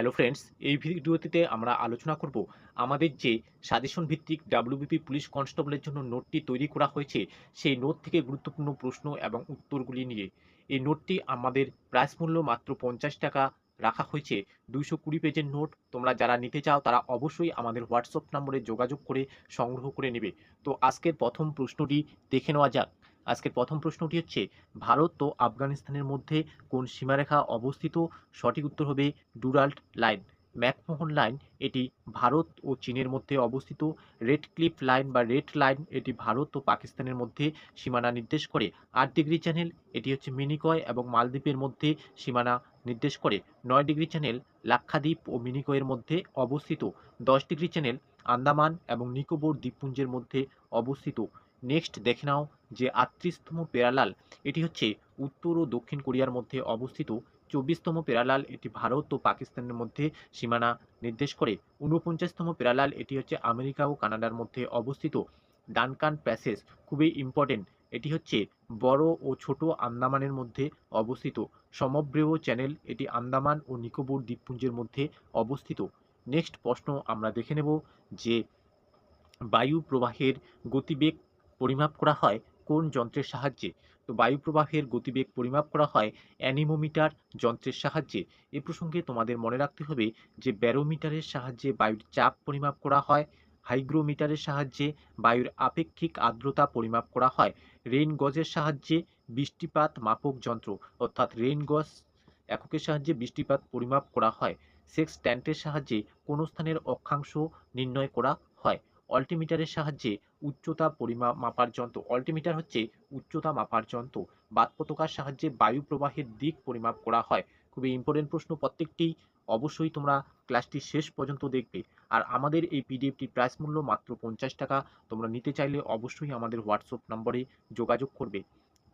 Hello friends এই ভিডিওটিতে আমরা আলোচনা করব আমাদের যে সাজেশন ভিত্তিক ডাব্লিউবিপি পুলিশ কনস্টেবলের জন্য নোটটি তৈরি করা হয়েছে, সেই নোট থেকে গুরুত্বপূর্ণ প্রশ্ন এবং উত্তরগুলি নিয়ে। এই নোটটি আমাদের প্রাইস মূল্য মাত্র পঞ্চাশ টাকা রাখা হয়েছে, দুইশো কুড়ি পেজের নোট। তোমরা যারা নিতে চাও তারা অবশ্যই আমাদের হোয়াটসঅ্যাপ নম্বরে যোগাযোগ করে সংগ্রহ করে নেবে। তো আজকের প্রথম প্রশ্নটি দেখে নেওয়া যাক। আজকের প্রথম প্রশ্নটি হচ্ছে, ভারত ও আফগানিস্তানের মধ্যে কোন সীমারেখা অবস্থিত? সঠিক উত্তর হবে ডুরাল্ট লাইন। ম্যাকমোহন লাইন, এটি ভারত ও চীনের মধ্যে অবস্থিত। রেড ক্লিফ লাইন বা রেড লাইন, এটি ভারত ও পাকিস্তানের মধ্যে সীমানা নির্দেশ করে। আট ডিগ্রি চ্যানেল, এটি হচ্ছে মিনিকয় এবং মালদ্বীপের মধ্যে সীমানা নির্দেশ করে। নয় ডিগ্রি চ্যানেল, লাক্ষাদ্বীপ ও মিনিকয়ের মধ্যে অবস্থিত। দশ ডিগ্রি চ্যানেল, আন্দামান এবং নিকোবর দ্বীপপুঞ্জের মধ্যে অবস্থিত। নেক্সট দেখে নাও যে আটত্রিশতম পেরালাল, এটি হচ্ছে উত্তর ও দক্ষিণ কোরিয়ার মধ্যে অবস্থিত। চব্বিশতম পেরালাল, এটি ভারত ও পাকিস্তানের মধ্যে সীমানা নির্দেশ করে। ঊনপঞ্চাশতম পেরালাল, এটি হচ্ছে আমেরিকা ও কানাডার মধ্যে অবস্থিত। ডানকান প্যাসেজ খুবই ইম্পর্টেন্ট এটি হচ্ছে বড় ও ছোট আন্দামানের মধ্যে অবস্থিত। সমব্রেয় চ্যানেল, এটি আন্দামান ও নিকোবর দ্বীপপুঞ্জের মধ্যে অবস্থিত। নেক্সট প্রশ্ন আমরা দেখে নেব যে বায়ু প্রবাহের গতিবেগ পরিমাপ করা হয় কোন যন্ত্রের সাহায্যে? তো বায়ু প্রবাহের গতিবেগ পরিমাপ করা হয় অ্যানিমোমিটার যন্ত্রের সাহায্যে। এ প্রসঙ্গে তোমাদের মনে রাখতে হবে যে ব্যারোমিটারের সাহায্যে বায়ুর চাপ পরিমাপ করা হয়, হাইগ্রোমিটারের সাহায্যে বায়ুর আপেক্ষিক আর্দ্রতা পরিমাপ করা হয় রেইন গজের সাহায্যে বৃষ্টিপাত মাপক যন্ত্র অর্থাৎ রেইন গজ এককের সাহায্যে বৃষ্টিপাত পরিমাপ করা হয়। সেক্স ট্যান্টের সাহায্যে কোনো স্থানের অক্ষাংশ নির্ণয় করা হয়। অল্টিমিটারের সাহায্যে উচ্চতা পরিমাপ মাপার যন্ত্র। অল্টিমিটার হচ্ছে উচ্চতা মাপার যন্ত্র। বাদ পতাকার সাহায্যে বায়ু প্রবাহের দিক পরিমাপ করা হয়। খুবই ইম্পর্টেন্ট প্রশ্ন। প্রত্যেকটি অবশ্যই তোমরা ক্লাসটি শেষ পর্যন্ত দেখবে। আর আমাদের এই পিডিএফটি প্রাইস মূল্য মাত্র পঞ্চাশ টাকা। তোমরা নিতে চাইলে অবশ্যই আমাদের হোয়াটসঅ্যাপ নম্বরে যোগাযোগ করবে।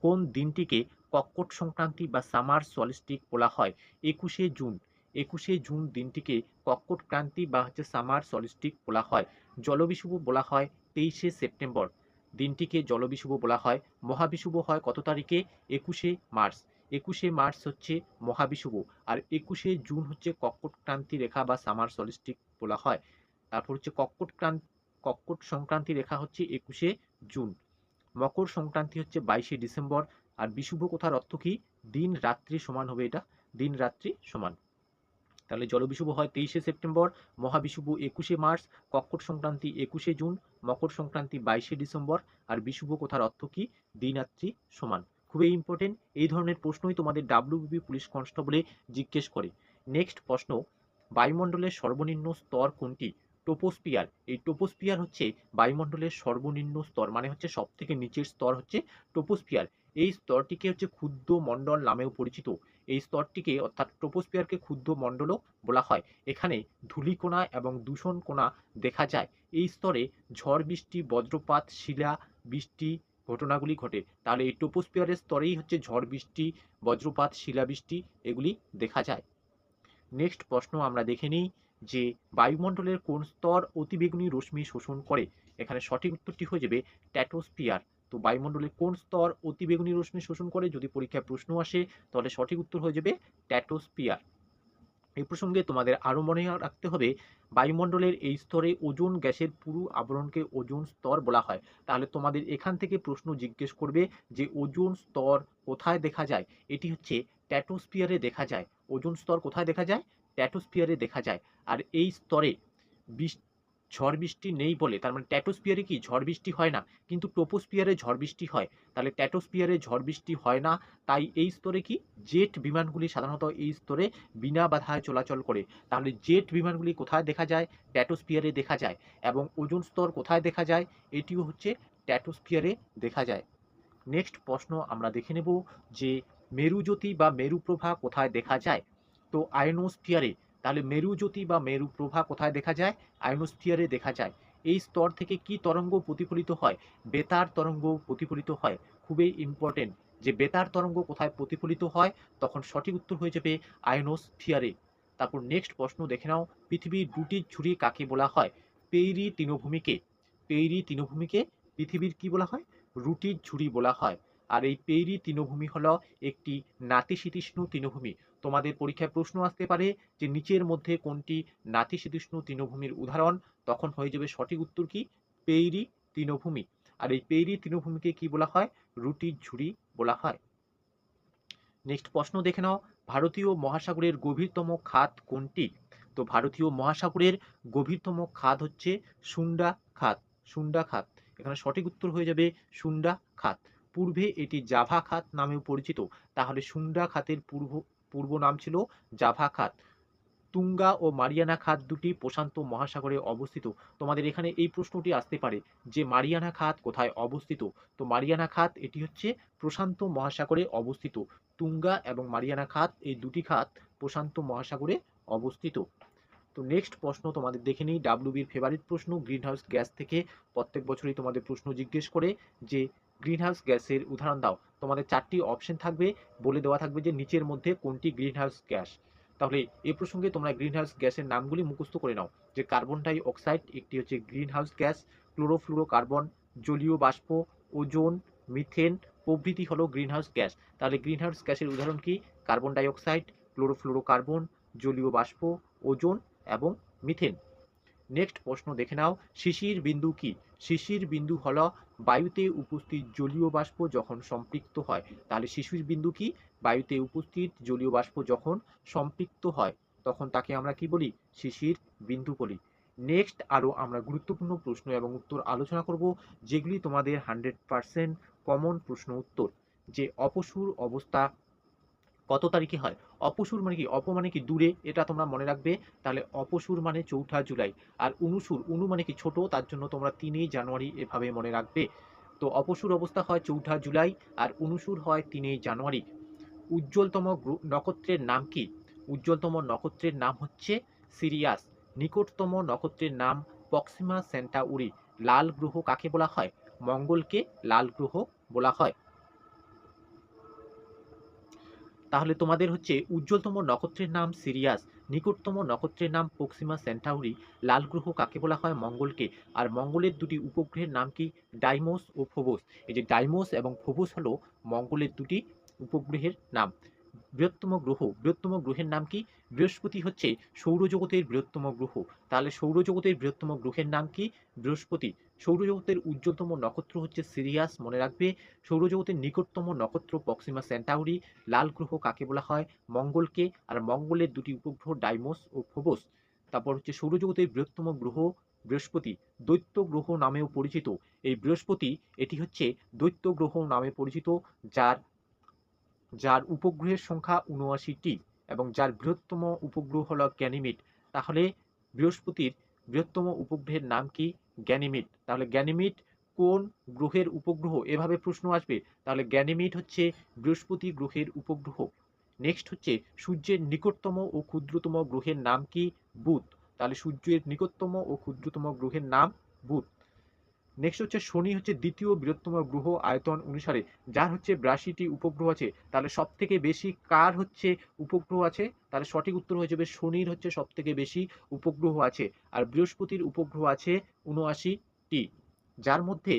কোন দিনটিকে কর্কট সংক্রান্তি বা সামার সলিস্টিক বলা হয়? একুশে জুন। একুশে জুন দিনটিকে কর্কট ক্রান্তি বা হচ্ছে সামার সলিস্টিক বলা হয়। জলবিষুব বলা হয় তেইশে সেপ্টেম্বর। দিনটিকে জলবিষুব বলা হয়। মহাবিষুব হয় কত তারিখে? একুশে মার্চ। একুশে মার্চ হচ্ছে মহাবিষুব আর একুশে জুন হচ্ছে কর্কট ক্রান্তি রেখা বা সামার সলিস্টিক বলা হয়। তারপর হচ্ছে কর্কট ক্রান্ত কর্কট সংক্রান্তি রেখা হচ্ছে একুশে জুন। মকর সংক্রান্তি হচ্ছে বাইশে ডিসেম্বর। আর বিষুব কথার অর্থ কি? দিন রাত্রি সমান হবে এটা। দিন রাত্রি সমান। তাহলে জলবিষুব হয় তেইশে সেপ্টেম্বর, মহাবিষুব একুশে মার্চ কর্কট সংক্রান্তি একুশে জুন, মকর সংক্রান্তি বাইশে ডিসেম্বর আর বিষুব কথার অর্থ কি? দিনাত্রি সমান। খুবই ইম্পর্টেন্ট এই ধরনের প্রশ্নই তোমাদের ডাব্লিউবিপি পুলিশ কনস্টেবলে জিজ্ঞেস করে। নেক্সট প্রশ্ন, বায়ুমণ্ডলের সর্বনিম্ন স্তর কোনটি? টোপোস্পিয়ার এই টোপোস্পিয়ার হচ্ছে বায়ুমণ্ডলের সর্বনিম্ন স্তর মানে হচ্ছে সব থেকে নিচের স্তর হচ্ছে টোপোস্পিয়ার এই স্তরটিকে হচ্ছে ক্ষুদ্র মণ্ডল নামেও পরিচিত। এই স্তরটিকে অর্থাৎ ট্রোপোস্ফিয়ারকে ক্ষুদ্র মণ্ডলও বলা হয়। এখানে ধূলিকণা এবং দূষণ কোণা দেখা যায়। এই স্তরে ঝড়, বৃষ্টি, বজ্রপাত, শিলা, বৃষ্টি ঘটনাগুলি ঘটে। তাহলে এই ট্রোপোস্ফিয়ারের স্তরেই হচ্ছে ঝড়, বৃষ্টি, বজ্রপাত শিলাবৃষ্টি এগুলি দেখা যায়। নেক্সট প্রশ্ন আমরা দেখে নিই যে বায়ুমণ্ডলের কোন স্তর অতিবেগুনি রশ্মি শোষণ করে। এখানে সঠিক উত্তরটি হয়ে যাবে ট্যাটোস্পিয়ার তো বায়ুমণ্ডলের কোন স্তর অতিবেগুনি রশ্মি শোষণ করে? যদি পরীক্ষায় প্রশ্ন আসে, তাহলে সঠিক উত্তর হয়ে যাবে ট্যাটোস্পিয়ার এই প্রসঙ্গে তোমাদের আরও মনে রাখতে হবে, বায়ুমণ্ডলের এই স্তরে ওজোন গ্যাসের পুরো আবরণকে ওজোন স্তর বলা হয়। তাহলে তোমাদের এখান থেকে প্রশ্ন জিজ্ঞেস করবে যে ওজোন স্তর কোথায় দেখা যায়? এটি হচ্ছে ট্যাটোস্পিয়ারে দেখা যায়। ওজোন স্তর কোথায় দেখা যায়? ট্যাটোস্পিয়ারে দেখা যায়। আর এই স্তরে ঝড় বৃষ্টি নেই বলে, তার মানে ট্যাটোস্পিয়ারে কি ঝড় বৃষ্টি হয় না? কিন্তু টোপোস্পিয়ারে ঝড় বৃষ্টি হয়। তাহলে ট্যাটোস্পিয়ারে ঝড় বৃষ্টি হয় না, তাই এই স্তরে কি? জেট বিমানগুলি সাধারণত এই স্তরে বিনা বাধায় চলাচল করে। তাহলে জেট বিমানগুলি কোথায় দেখা যায়? ট্যাটোস্পিয়ারে দেখা যায়। এবং ওজন স্তর কোথায় দেখা যায়? এটিও হচ্ছে ট্যাটোস্পিয়ারে দেখা যায়। নেক্সট প্রশ্ন আমরা দেখে নেব যে মেরুজ্যোতি বা মেরুপ্রভা কোথায় দেখা যায়? তো আয়নোস্ফিয়ারে তাহলে মেরুজ্যোতি বা মেরু প্রভা কোথায় দেখা যায়? আয়নোস্ফিয়ারে দেখা যায়। এই স্তর থেকে কি তরঙ্গ প্রতিফলিত হয়? বেতার তরঙ্গ প্রতিফলিত হয়। খুবই ইম্পর্টেন্ট যে বেতার তরঙ্গ কোথায় প্রতিফলিত হয়, তখন সঠিক উত্তর হয়ে যাবে আয়নোস্ফিয়ারে তারপর নেক্সট প্রশ্ন দেখে নাও পৃথিবীর দুটি ঝুড়ি কাকে বলা হয়? পেইরি তৃণভূমিকে। পেইরি তৃণভূমিকে পৃথিবীর কি বলা হয়? রুটির ঝুড়ি বলা হয়। আর এই পেইরি তৃণভূমি হলো একটি নাতিশীতোষ্ণ তৃণভূমি। তোমাদের পরীক্ষায় প্রশ্ন আসতে পারে যে নিচের মধ্যে কোনটি নাতিশীতোষ্ণ তৃণভূমির উদাহরণ, তখন হয়ে যাবে সঠিক উত্তর কি? পেইরি তৃণভূমি। আর এই পেইরি তৃণভূমিকে কি বলা হয়? রুটির ঝুড়ি বলা হয়। নেক্সট প্রশ্ন দেখে নাও। ভারতীয় মহাসাগরের গভীরতম খাত কোনটি? তো ভারতীয় মহাসাগরের গভীরতম খাত হচ্ছে সুন্ডা খাত সুন্ডা খাত এখানে সঠিক উত্তর হয়ে যাবে সুন্ডা খাত পূর্বে এটি জাভা খাত নামেও পরিচিত। তাহলে সুন্ডা খাতের পূর্ব পূর্ব নাম ছিল জাভা খাত। তুঙ্গা ও মারিয়ানা খাত দুটি প্রশান্ত মহাসাগরে অবস্থিত। তোমাদের এখানে এই প্রশ্নটি আসতে পারে যে মারিয়ানা খাত কোথায় অবস্থিত? তো মারিয়ানা খাত এটি হচ্ছে প্রশান্ত মহাসাগরে অবস্থিত। তুঙ্গা এবং মারিয়ানা খাত এই দুটি খাত প্রশান্ত মহাসাগরে অবস্থিত। তো নেক্সট প্রশ্ন তোমাদের দেখে নিই। ডাব্লিউবির ফেভারিট প্রশ্ন গ্রিন হাউস গ্যাস থেকে প্রত্যেক বছরই তোমাদের প্রশ্ন জিজ্ঞেস করে যে গ্রিন হাউস গ্যাসের উদাহরণ দাও। তোমাদের চারটি অপশন থাকবে। বলে দেওয়া থাকবে যে নিচের মধ্যে কোনটি গ্রিন হাউস গ্যাস। তাহলে এই প্রসঙ্গে তোমরা গ্রিন হাউস গ্যাসের নামগুলি মুখস্থ করে নাও, যে কার্বন ডাই অক্সাইড একটি হচ্ছে greenhouse gas chlorofluorocarbon জলীয় বাষ্প, ওজোন মিথেন প্রভৃতি হলো গ্রিন হাউস গ্যাস। তাহলে গ্রিন হাউস গ্যাসের উদাহরণ কি? Carbon dioxide chlorofluorocarbon জলীয় বাষ্প, ওজোন এবং মিথেন নেক্সট প্রশ্ন দেখে নাও, শিশির বিন্দু কি? শিশির বিন্দু হলো বায়ুতে উপস্থিত জলীয় বাষ্প যখন সম্পৃক্ত হয়, তাহলে শিশুর বিন্দু কি? বায়ুতে উপস্থিত জলীয় বাষ্প যখন সম্পৃক্ত হয়, তখন তাকে আমরা কি বলি? শিশির বিন্দু বলি। নেক্সট আরও আমরা গুরুত্বপূর্ণ প্রশ্ন এবং উত্তর আলোচনা করব, যেগুলি তোমাদের হান্ড্রেড পারসেন্ট কমন প্রশ্ন উত্তর। যে অপসুর অবস্থা কত তারিখে হয়? অপসুর মানে কি? অপ মানে কি দূরে? এটা তোমরা মনে রাখবে। তাহলে অপসুর মানে চৌঠা জুলাই। আর অনুসুর, অনু মানে কি ছোট? তার জন্য তোমরা তিনই জানুয়ারি এভাবে মনে রাখবে। তো অপসুর অবস্থা হয় চৌঠা জুলাই আর অনুসুর হয় তিনই জানুয়ারি। উজ্জ্বলতম নক্ষত্রের নাম কি? উজ্জ্বলতম নক্ষত্রের নাম হচ্ছে সিরিয়াস। নিকটতম নক্ষত্রের নাম পক্সিমা সেন্টাউরি। লাল গ্রহ কাকে বলা হয়? মঙ্গলকে লাল গ্রহ বলা হয়। তাহলে তোমাদের হচ্ছে উজ্জ্বলতম নক্ষত্রের নাম সিরিয়াস, নিকটতম নক্ষত্রের নাম পক্সিমা সেন্টাউরি, লাল গ্রহ কাকে বলা হয় মঙ্গলকে, আর মঙ্গলের দুটি উপগ্রহের নাম কি ডাইমোস ও ফোবোস? এই যে ডাইমোস এবং ফোবোস হলো মঙ্গলের দুটি উপগ্রহের নাম। বৃহত্তম গ্রহ, বৃহত্তম গ্রহের নাম কি? বৃহস্পতি হচ্ছে সৌরজগতের বৃহত্তম গ্রহ। তাহলে সৌরজগতের বৃহত্তম গ্রহের নাম কি? বৃহস্পতি। সৌরজগতের উজ্জ্বলতম নক্ষত্র হচ্ছে সিরিয়াস, মনে রাখবে। সৌরজগতের নিকটতম নক্ষত্র পক্সিমা সেন্টাউরি। লাল গ্রহ কাকে বলা হয়? মঙ্গলকে। আর মঙ্গলের দুটি উপগ্রহ ডাইমোস ও ফোবোস। তারপর হচ্ছে সৌরজগতের বৃহত্তম গ্রহ বৃহস্পতি। দৈত্য গ্রহ নামেও পরিচিত। এই বৃহস্পতি, এটি হচ্ছে দৈত্য গ্রহ নামে পরিচিত, যার যার উপগ্রহের সংখ্যা উনআশিটি এবং যার বৃহত্তম উপগ্রহ হল গ্যানিমিড তাহলে বৃহস্পতির বৃহত্তম উপগ্রহের নাম কি? গ্যানিমিড তাহলে গ্যানিমিট কোন গ্রহের উপগ্রহ? এভাবে প্রশ্ন আসবে। তাহলে গ্যানিমিট হচ্ছে বৃহস্পতি গ্রহের উপগ্রহ। নেক্সট হচ্ছে সূর্যের নিকটতম ও ক্ষুদ্রতম গ্রহের নাম কি? বুধ। তাহলে সূর্যের নিকটতম ও ক্ষুদ্রতম গ্রহের নাম বুধ। নেক্সট হচ্ছে শনি হচ্ছে দ্বিতীয় বৃহত্তম গ্রহ আয়তন অনুসারে। যার হচ্ছে বিরাশিটি উপগ্রহ আছে। তাহলে সব থেকে বেশি কার হচ্ছে উপগ্রহ আছে? তাহলে সঠিক উত্তর হয়ে যাবে শনির হচ্ছে সব থেকে বেশি উপগ্রহ আছে। আর বৃহস্পতির উপগ্রহ আছে উনআশিটি যার মধ্যে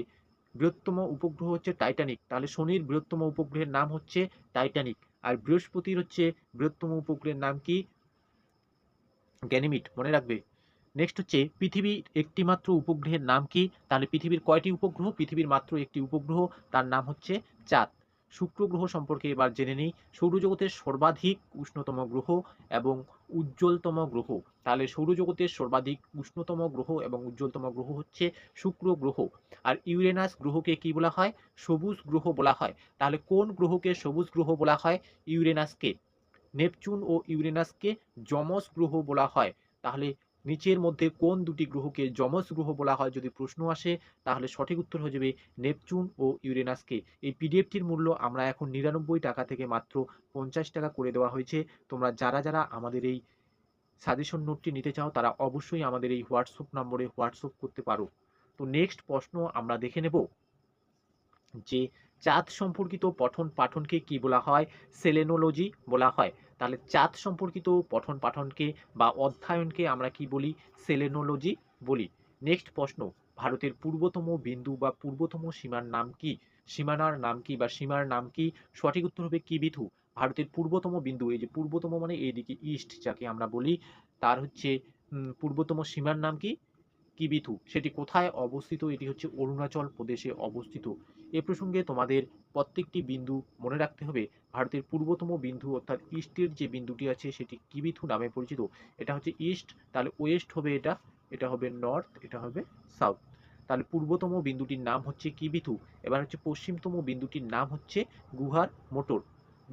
বৃহত্তম উপগ্রহ হচ্ছে টাইটানিক তাহলে শনির বৃহত্তম উপগ্রহের নাম হচ্ছে টাইটানিক আর বৃহস্পতির হচ্ছে বৃহত্তম উপগ্রহের নাম কি? গ্যানিমিড মনে রাখবে? নেক্সট হচ্ছে পৃথিবীর একটিমাত্র উপগ্রহের নাম কি? তাহলে পৃথিবীর কয়টি উপগ্রহ? পৃথিবীর মাত্র একটি উপগ্রহ, তার নাম হচ্ছে চাঁদ। শুক্র গ্রহ সম্পর্কে এবার জেনে নিই। সৌরজগতের সর্বাধিক উষ্ণতম গ্রহ এবং উজ্জ্বলতম গ্রহ। তাহলে সৌরজগতের সর্বাধিক উষ্ণতম গ্রহ এবং উজ্জ্বলতম গ্রহ হচ্ছে শুক্র গ্রহ। আর ইউরেনাস গ্রহকে কি বলা হয়? সবুজ গ্রহ বলা হয়। তাহলে কোন গ্রহকে সবুজ গ্রহ বলা হয়? ইউরেনাসকে। নেপচুন ও ইউরেনাসকে যমস গ্রহ বলা হয়। তাহলে নিচের মধ্যে কোন দুটি গ্রহকে যমজ গ্রহ বলা হয় যদি প্রশ্ন আসে, তাহলে সঠিক উত্তর হয়ে যাবে নেপচুন ও ইউরেনাসকে। এই পিডিএফটির মূল্য আমরা এখন নিরানব্বই টাকা থেকে মাত্র পঞ্চাশ টাকা করে দেওয়া হয়েছে। তোমরা যারা যারা আমাদের এই সাজেশন নোটটি নিতে চাও, তারা অবশ্যই আমাদের এই হোয়াটসঅ্যাপ নম্বরে হোয়াটসঅ্যাপ করতে পারো। তো নেক্সট প্রশ্ন আমরা দেখে নেব যে চাঁদ সম্পর্কিত পঠন পাঠনকে কি বলা হয়? সেলেনোলজি বলা হয়। তাহলে চাঁদ সম্পর্কিত পঠন পাঠনকে বা অধ্যয়নকে আমরা কি বলি? সেলেনোলজি বলি। নেক্সট প্রশ্ন, ভারতের পূর্বতম বিন্দু বা পূর্বতম সীমার নাম কি? সীমানার নাম কি বা সীমার নাম কি? সঠিক উত্তর হবে কি বিধু ভারতের পূর্বতম বিন্দু, এই যে পূর্বতম মানে এইদিকে ইস্ট যাকে আমরা বলি, তার হচ্ছে পূর্বতম সীমার নাম কি? কিবিথু সেটি কোথায় অবস্থিত? এটি হচ্ছে অরুণাচল প্রদেশে অবস্থিত। এ প্রসঙ্গে তোমাদের প্রত্যেকটি বিন্দু মনে রাখতে হবে। ভারতের পূর্বতম বিন্দু অর্থাৎ ইস্টের যে বিন্দুটি আছে, সেটি কিবিথু নামে পরিচিত। এটা হচ্ছে ইস্ট তাহলে ওয়েস্ট হবে এটা এটা হবে নর্থ এটা হবে সাউথ তাহলে পূর্বতম বিন্দুটির নাম হচ্ছে কিবিথু। এবার হচ্ছে পশ্চিমতম বিন্দুটির নাম হচ্ছে গুহার মোটর।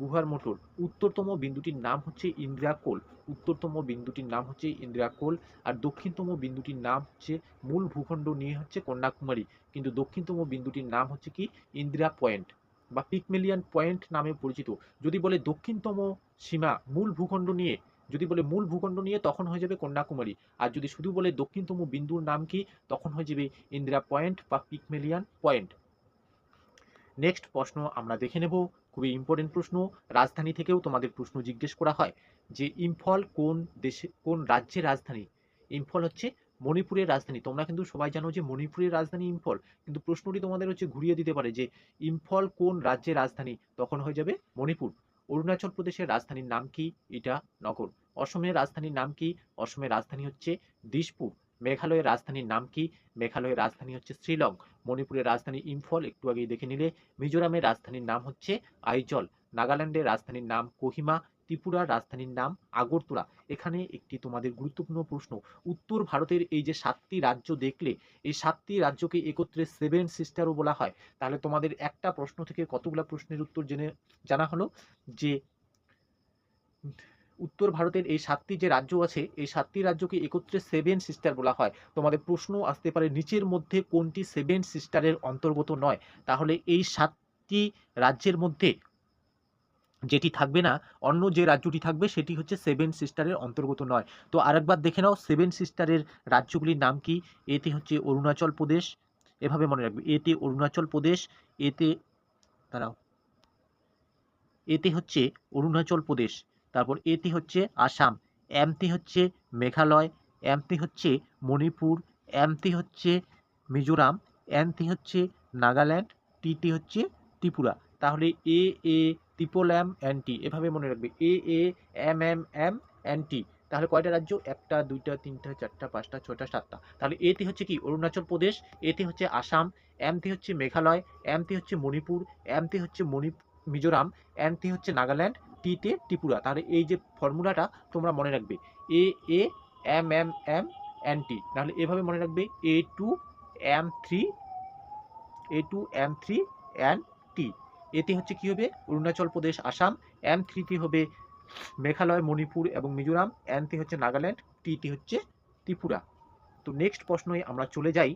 গুহার মোটর উত্তরতম বিন্দুটির নাম হচ্ছে ইন্দ্রাকোল উত্তরতম বিন্দুটির নাম হচ্ছে ইন্দ্রাকোল আর দক্ষিণতম বিন্দুটির নাম হচ্ছে মূল ভূখণ্ড নিয়ে হচ্ছে কন্যাকুমারী। কিন্তু দক্ষিণতম বিন্দুটির নাম হচ্ছে কি? ইন্দিরা পয়েন্ট বা পিকমেলিয়ান পয়েন্ট নামে পরিচিত। যদি বলে দক্ষিণতম সীমা মূল ভূখণ্ড নিয়ে, যদি বলে মূল ভূখণ্ড নিয়ে, তখন হয়ে যাবে কন্যাকুমারী। আর যদি শুধু বলে দক্ষিণতম বিন্দুর নাম কি? তখন হয়ে যাবে ইন্দিরা পয়েন্ট বা পিকমেলিয়ান পয়েন্ট। নেক্সট প্রশ্ন আমরা দেখে নেব। খুবই ইম্পর্টেন্ট প্রশ্ন। রাজধানী থেকেও তোমাদের প্রশ্ন জিজ্ঞেস করা হয় যে, ইম্ফল কোন দেশে, কোন রাজ্যের রাজধানী? ইম্ফল হচ্ছে মণিপুরের রাজধানী। তোমরা কিন্তু সবাই জানো যে, মণিপুরের রাজধানী ইম্ফল। কিন্তু প্রশ্নটি তোমাদের হচ্ছে ঘুরিয়ে দিতে পারে যে, ইম্ফল কোন রাজ্যের রাজধানী? তখন হয়ে যাবে মণিপুর। অরুণাচল প্রদেশের রাজধানীর নাম কি? এটা নগর। অসমের রাজধানীর নাম কি? অসমের রাজধানী হচ্ছে দিশপুর মেঘালয়ের রাজধানীর নাম কি? মেঘালয়ের রাজধানী হচ্ছে শ্রীলং মণিপুরের রাজধানী ইম্ফল, একটু আগেই দেখে নিলে মিজোরামের রাজধানীর নাম হচ্ছে আইজল, নাগাল্যান্ডের রাজধানীর নাম কোহিমা, ত্রিপুরার রাজধানীর নাম আগরতলা। এখানে একটি তোমাদের গুরুত্বপূর্ণ প্রশ্ন, উত্তর ভারতের এই যে সাতটি রাজ্য দেখলে, এই সাতটি রাজ্যকে একত্রে সেভেন সিস্টারও বলা হয়। তাহলে তোমাদের একটা প্রশ্ন থেকে কতগুলো প্রশ্নের উত্তর জেনে জানা হলো? যে উত্তর ভারতের এই সাতটি যে রাজ্য আছে, এই সাতটি রাজ্যকে একত্রে সেভেন সিস্টার বলা হয়। তোমাদের প্রশ্ন আসতে পারে, নিচের মধ্যে কোনটি সেভেন সিস্টারের অন্তর্গত নয়? তাহলে এই সাতটি রাজ্যের মধ্যে যেটি থাকবে না, অন্য যে রাজ্যটি থাকবে, সেটি হচ্ছে সেভেন সিস্টারের অন্তর্গত নয়। তো আরেকবার দেখে নাও সেভেন সিস্টারের রাজ্যগুলির নাম কি? এতে হচ্ছে অরুণাচল প্রদেশ, এভাবে মনে রাখবে। এতে অরুণাচল প্রদেশ, এতে, দাঁড়াও, এতে হচ্ছে অরুণাচল প্রদেশ। তারপর এটি হচ্ছে আসাম এমতে হচ্ছে মেঘালয় এমতে হচ্ছে মণিপুর এমতে হচ্ছে মিজোরাম এনতে হচ্ছে নাগাল্যান্ড টিটি হচ্ছে ত্রিপুরা তাহলে A A triple M N T এভাবে মনে রাখবে A A M M M N T তাহলে কয়টা রাজ্য একটা দুইটা তিনটা চারটা পাঁচটা ছয়টা সাতটা তাহলে এতে হচ্ছে কি অরুণাচল প্রদেশ এতে হচ্ছে আসাম এমতে হচ্ছে মেঘালয় এমতে হচ্ছে মণিপুর এমতে হচ্ছে মণি মিজোরাম এনতে হচ্ছে নাগাল্যান্ড টিতে ত্রিপুরা। তাহলে এই যে ফর্মুলাটা তোমরা মনে রাখবে। A A M M M N T তাহলে এভাবে মনে রাখবে A two M three A two M three N T এতে হচ্ছে কি হবে? অরুণাচল প্রদেশ, আসাম এম থ্রিতে হবে মেঘালয়, মণিপুর এবং মিজোরাম। এনতে হচ্ছে নাগাল্যান্ড টিতে হচ্ছে ত্রিপুরা। তো নেক্সট প্রশ্নে আমরা চলে যাই।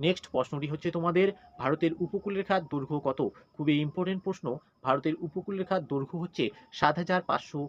নেক্সট প্রশ্নটি হচ্ছে তোমাদের, ভারতের উপকূলরেখার দৈর্ঘ্য কত? খুবই ইম্পর্টেন্ট প্রশ্ন। ভারতের উপকূলরেখার দৈর্ঘ্য হচ্ছে সাত হাজার পাঁচশো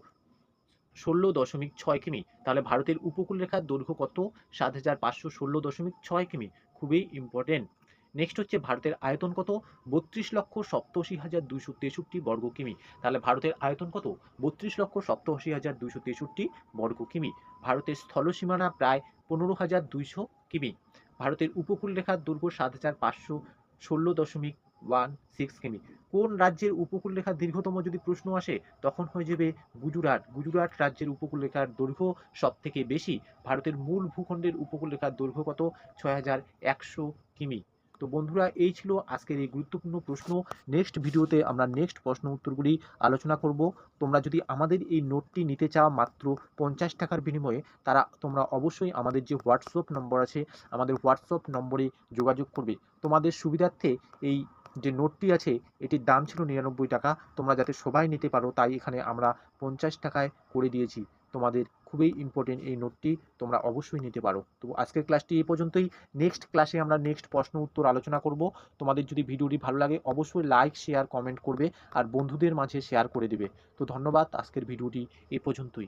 ষোলো দশমিক ছয় কিমি। তাহলে ভারতের উপকূলরেখার দৈর্ঘ্য কত? সাত হাজার পাঁচশো ষোলো দশমিক ছয় কিমি। খুবই ইম্পর্টেন্ট নেক্সট হচ্ছে ভারতের আয়তন কত? বত্রিশ লক্ষ সপ্তাশি হাজার দুইশো তেষট্টি বর্গ কিমি। তাহলে ভারতের আয়তন কত? বত্রিশ লক্ষ সপ্তাশি হাজার দুইশো তেষট্টি বর্গ কিমি। ভারতের স্থলসীমানা প্রায় পনেরো হাজার দুইশো কিমি। ভারতের উপকূল রেখার দৈর্ঘ্য সাত হাজার পাঁচশো ষোলো দশমিক ওয়ান সিক্স কিমি। কোন রাজ্যের উপকূল রেখার দীর্ঘতম যদি প্রশ্ন আসে, তখন হয়ে যাবে গুজরাট। গুজরাট রাজ্যের উপকূল রেখার দৈর্ঘ্য সব থেকে বেশি। ভারতের মূল ভূখণ্ডের উপকূল রেখার দৈর্ঘ্য কত? ছয় হাজার একশো কিমি। তো বন্ধুরা, এই ছিল আজকের এই গুরুত্বপূর্ণ প্রশ্ন। নেক্সট ভিডিওতে আমরা নেক্সট প্রশ্ন উত্তরগুলি আলোচনা করব। তোমরা যদি আমাদের এই নোটটি নিতে চাও মাত্র পঞ্চাশ টাকার বিনিময়ে, তারা তোমরা অবশ্যই আমাদের যে হোয়াটসঅ্যাপ নম্বর আছে, আমাদের হোয়াটসঅ্যাপ নম্বরে যোগাযোগ করবে। তোমাদের সুবিধার্থে এই যে নোটটি আছে, এটির দাম ছিল নিরানব্বই টাকা। তোমরা যাতে সবাই নিতে পারো, তাই এখানে আমরা পঞ্চাশ টাকায় করে দিয়েছি তোমাদের খুবই ইম্পর্টেন্ট এই নোটটি তোমরা অবশ্যই নিতে পারো। তো আজকের ক্লাসটি এই পর্যন্তই। নেক্সট ক্লাসে আমরা নেক্সট প্রশ্ন উত্তর আলোচনা করব। তোমাদের যদি ভিডিওটি ভালো লাগে, অবশ্যই লাইক শেয়ার কমেন্ট করবে আর বন্ধুদের মাঝে শেয়ার করে দেবে। তো ধন্যবাদ, আজকের ভিডিওটি এ পর্যন্তই।